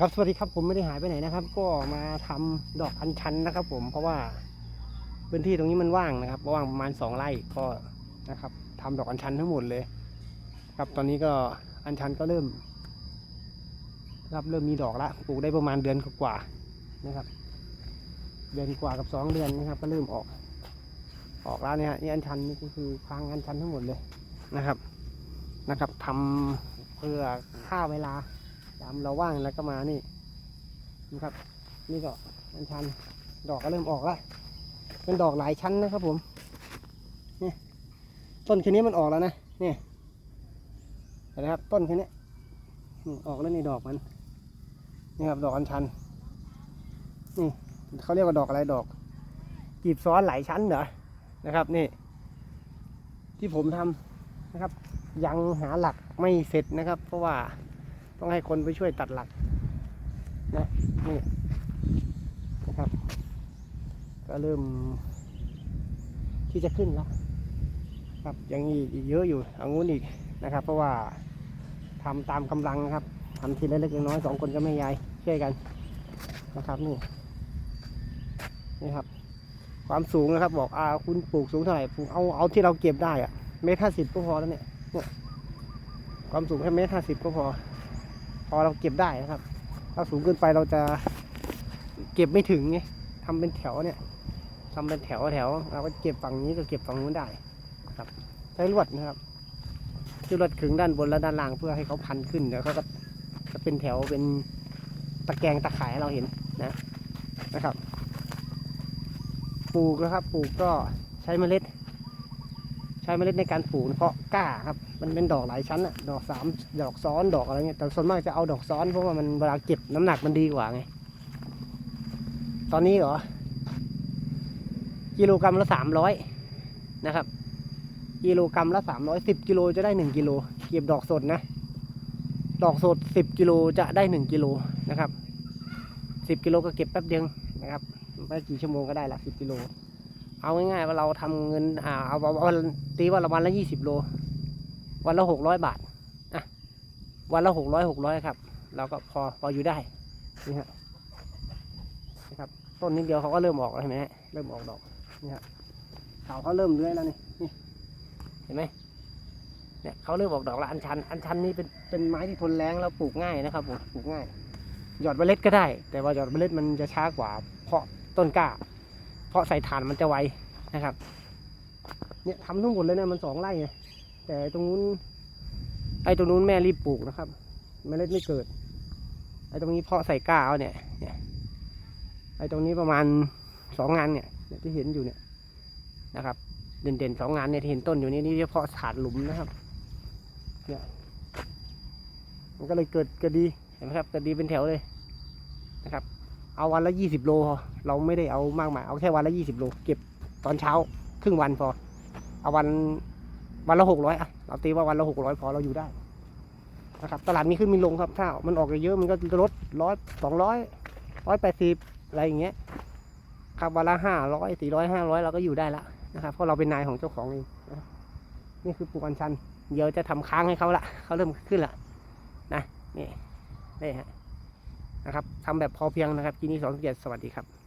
ครับสวัสดีครับผมไม่ได้หายไปไหนนะครับ ก็มาทำดอกอัญชันนะครับ ผมเพราะว่าพื้นที่ตรงนี้มันว่างนะครับว่างประมาณสองไร่ก็นะครับทำดอกอัญชันทั้งหมดเลย ครับตอนนี้ก็อัญชันก็เริ่มครับเริ่มมีดอกละปลูกได้ประมาณเดือนกว่านะครับ เดือนกว่ากับสองเดือนนะครับ ก็เริ่มออก ออกแล้วเนี่ยนี่อัญชันนี่ก็คือพางอัญชันทั้งหมดเลยนะครับนะครับทำเพื่อฆ่าเวลา ยามเราว่างแล้วก็มานี่นะครับ นี่ก็อัญชันดอกก็เริ่มออกแล้วเป็นดอกหลายชั้นนะครับผมนี่ต้นแค่นี้มันออกแล้วนะนี่เห็นไหมครับ ต้นแค่นี้ออกแล้วในดอกมันนี่ครับดอกอัญชันนี่เขาเรียกว่าดอกอะไรดอกกีบซ้อนหลายชั้นเหรอนะครับนี่ ที่ผมทำนะครับ ยังหาหลักไม่เสร็จนะครับ เพราะว่า ต้องให้คนไปช่วยตัดหลักนะนี่นะครับ ก็เริ่มที่จะขึ้นแล้วครับยังอีกเยอะอยู่เอางู้นอีกนะครับ เพราะว่าทำตามกำลังนะครับทำทีละเล็กๆน้อยๆสองคนก็ไม่ยายช่วยกันนะครับนี่นี่ครับ ความสูงนะครับ บอกอาคุณปลูกสูงเท่าไหร่ปลูกเอาเอาที่เราเก็บได้อะเมตรห้าสิบก็พอแล้วเนี่ยความสูงแค่เมตรห้าสิบก็พอ พอเราเก็บได้นะครับ ถ้าสูงเกินไปเราจะเก็บไม่ถึงไงทำเป็นแถวเนี่ยทำเป็นแถวแถวเราก็เก็บฝั่งนี้ก็เก็บฝั่งนู้นได้ครับ ใช้ลวดนะครับที่ลวดขึงด้านบนและด้านล่างเพื่อให้เขาพันขึ้นเดี๋ยวเขาก็จะเป็นแถวเป็นตะแกรงตะข่ายเราเห็นนะนะครับ ปลูกนะครับ ปลูกก็ใช้เมล็ด ช้เมล็ดในการปลูกเพราะกล้าครับ มันเป็นดอกหลายชั้นอะดอกสามดอกซ้อนดอกอะไรเงี้ยแต่ส่วนมากจะเอาดอกซ้อนเพราะว่ามันเวลาเก็บน้ำหนักมันดีกว่าไง ตอนนี้เหรอ กิโลกรัมละสามร้อยนะครับ กิโลกรัมละสามร้อยสิบกิโลจะได้หนึ่งกิโลเก็บดอกสดนะ ดอกสดสิบกิโลจะได้หนึ่งกิโลนะครับสิบกิโลก็เก็บแป๊บเดียวนะครับไม่กี่ชั่วโมงก็ได้ละสิบกิโล เอาง่ายๆว่าเราทำเงินอ่าเอาเอาเอาตีว่าละวันละยี่สิบโล วันละหกร้อยบาทอะวันละหกร้อยหกร้อยครับ เราก็พอพออยู่ได้นี่ฮะนะครับต้นนิดเดียวเขาก็เริ่มออกแล้วเห็นไหมฮะเริ่มออกดอกนี่ฮะเขาเขาเริ่มเลื้อยแล้วนี่นี่เห็นไหมเนี่ยเขาเริ่มออกดอกแล้วอัญชัน อัญชันนี่เป็นเป็นไม้ที่ทนแรงแล้วปลูกง่ายนะครับผมปลูกง่าย หยอดเมล็ดก็ได้ แต่ว่าหยอดเมล็ดมันจะช้ากว่า เพราะต้นกล้า เพราะใส่ถ่านมันจะไวนะครับ เนี่ยทำทั้งหมดเลยนะมันสองไร่ไงแต่ตรงนู้นไอ้ตรงนู้นแม่รีบปลูกนะครับเมล็ดไม่เกิดไอ้ตรงนี้เพาะใส่ก้าเอาเนี่ยเนี่ย ไอ้ตรงนี้ประมาณสองงานเนี่ยเนี่ยที่เห็นอยู่เนี่ยนะครับ เด่นๆสองงานเนี่ยที่เห็นต้นอยู่นี่นี่เฉพาะถาดหลุมนะครับเนี่ยมันก็เลยเกิดกระดีเห็นไหมครับกระดีเป็นแถวเลยนะครับ เอาวันละยี่สิบโลพอเราไม่ได้เอามากมาย เอาแค่วันละยี่สิบโล เก็บตอนเช้าครึ่งวันพอ เอาวันวันละหกร้อยอะเราตีว่าวันละหกร้อยพอเราอยู่ได้นะครับตลาดมีขึ้นมีลงครับ ถ้ามันออกเยอะมันก็ลดร้อยสองร้อยร้อยแปดสิบอะไรอย่างเงี้ยครับวันละห้าร้อยสี่ร้อยห้าร้อยเราก็อยู่ได้ละนะครับเพราะเราเป็นนายของเจ้าของเองนี่คือปลูกอัญชัน เดี๋ยวจะทำค้างให้เขาละเขาเริ่มขึ้นละนะนี่นี่ฮะ นะครับทำแบบพอเพียงนะครับทีนี้สองเจ็ดสวัสดีครับ